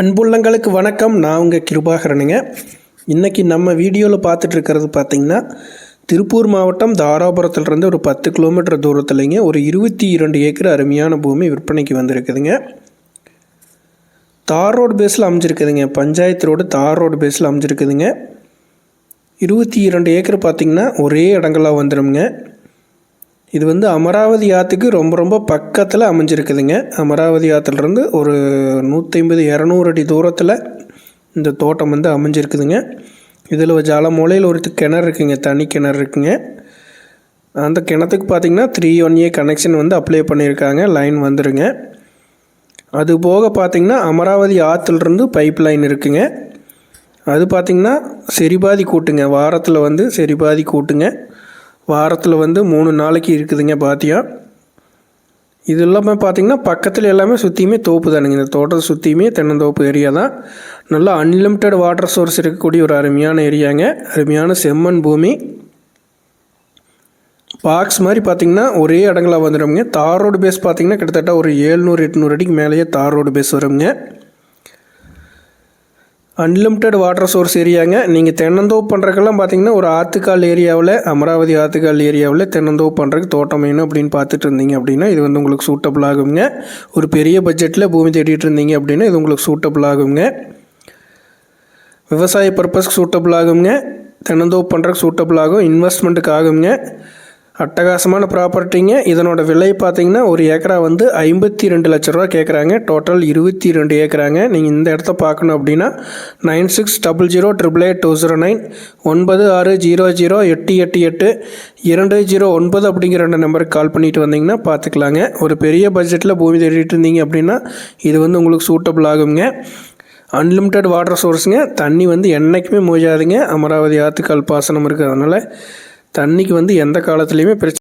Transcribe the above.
அன்புள்ளங்களுக்கு வணக்கம். நான் உங்கள் கிருபாகரனுங்க. இன்றைக்கி நம்ம வீடியோவில் பார்த்துட்டு இருக்கிறது பார்த்திங்கன்னா திருப்பூர் மாவட்டம் தாராபுரத்துலேருந்து ஒரு பத்து கிலோமீட்டர் தூரத்துலைங்க ஒரு இருபத்தி இரண்டு ஏக்கர் அருமையான பூமி விற்பனைக்கு வந்திருக்குதுங்க. தார் ரோடு பேஸில் அமைஞ்சிருக்குதுங்க. பஞ்சாயத்து ரோடு தார் ரோடு பேஸில் அமைஞ்சிருக்குதுங்க. இருபத்தி இரண்டு ஏக்கர் பார்த்திங்கன்னா ஒரே இடங்களாக வந்துடும்ங்க இது வந்து அமராவதி ஆற்றுக்கு ரொம்ப ரொம்ப பக்கத்தில் அமைஞ்சிருக்குதுங்க. அமராவதி ஆற்றுலேருந்து ஒரு நூற்றி ஐம்பது இரநூறு அடி தூரத்தில் இந்த தோட்டம் வந்து அமைஞ்சிருக்குதுங்க. இதில் ஜல மூலையில் ஒரு கிணறு இருக்குங்க தனி கிணறு இருக்குங்க. அந்த கிணத்துக்கு பார்த்திங்கன்னா த்ரீ ஒன் ஏ கனெக்ஷன் வந்து அப்ளை பண்ணியிருக்காங்க லைன் வந்துடுங்க அது போக பார்த்திங்கன்னா அமராவதி ஆற்றுலேருந்து பைப் லைன் இருக்குங்க. அது பார்த்திங்கன்னா செரிபாதி கூட்டுங்க வாரத்தில் வந்து செரிபாதி கூட்டுங்க. வாரத்தில் வந்து மூணு நாளைக்கு இருக்குதுங்க பாத்தியா. இது இல்லாமல் பார்த்தீங்கன்னா பக்கத்தில் எல்லாமே சுற்றியுமே தோப்பு தானுங்க. இந்த தோட்டத்தை சுற்றியுமே தென்னந்தோப்பு ஏரியா தான். நல்லா அன்லிமிட்டெட் வாட்டர் சோர்ஸ் இருக்கக்கூடிய ஒரு அருமையான ஏரியாங்க அருமையான செம்மண் பூமி. பாக்ஸ் மாதிரி பார்த்திங்கன்னா ஒரே இடங்களாக வந்துடும்ங்க. தார் ரோடு பேஸ் பார்த்தீங்கன்னா கிட்டத்தட்ட ஒரு ஏழ்நூறு எட்நூறு அடிக்கு மேலேயே தார் ரோடு பேஸ் வருங்க அன்லிமிட்டெட் வாட்டர் சோர்ஸ் ஏரியாங்க. நீங்கள் தென்னந்தோப்பு பண்ணுறக்கெல்லாம் பார்த்தீங்கன்னா ஒரு ஆத்துக்கால் ஏரியாவில் அமராவதி ஆத்துக்கால் ஏரியாவில் தென்னந்தோப்பு பண்ணுறதுக்கு தோட்டம் வேணும் அப்படின்னு பார்த்துட்டு இருந்தீங்க அப்படின்னா இது வந்து உங்களுக்கு சூட்டபிள் ஆகுங்க. ஒரு பெரிய பட்ஜெட்டில் பூமி தேடிட்டு இருந்தீங்க அப்படின்னா இது உங்களுக்கு சூட்டபிள் ஆகுங்க. விவசாய பர்பஸ்க்கு சூட்டபிள் ஆகுங்க. தென்னந்தோப்பு பண்ணுறதுக்கு சூட்டபிள் ஆகும். இன்வெஸ்ட்மெண்ட்டுக்கு ஆகுங்க. அட்டகாசமான ப்ராப்பர்ட்டிங்க. இதனோட விலை பார்த்தீங்கன்னா ஒரு ஏக்கரா வந்து ஐம்பத்தி ரெண்டு லட்ச ரூபா கேட்குறாங்க டோட்டல் இருபத்தி ரெண்டு ஏக்கராங்க. நீங்கள் இந்த இடத்த பார்க்கணும் அப்படின்னா nine six double zero triple eight two zero nine ஒன்பது ஆறு ஜீரோ ஜீரோ எட்டு எட்டு எட்டு இரண்டு ஜீரோ ஒன்பது அப்படிங்கிற ரெண்டு நம்பருக்கு கால் பண்ணிட்டு வந்தீங்கன்னா பார்த்துக்கலாங்க ஒரு பெரிய பட்ஜெட்டில் பூமி தேடிட்டு இருந்தீங்க அப்படின்னா இது வந்து உங்களுக்கு சூட்டபிள் ஆகுங்க. அன்லிமிட்டெட் வாட்டர் சோர்ஸுங்க. தண்ணி வந்து என்றைக்குமே மூஜாதுங்க அமராவதி ஆற்றுக்கால் பாசனம் இருக்குது. அதனால் தண்ணிக்கு வந்து எந்த காலத்துலேயுமே பிரச்சனை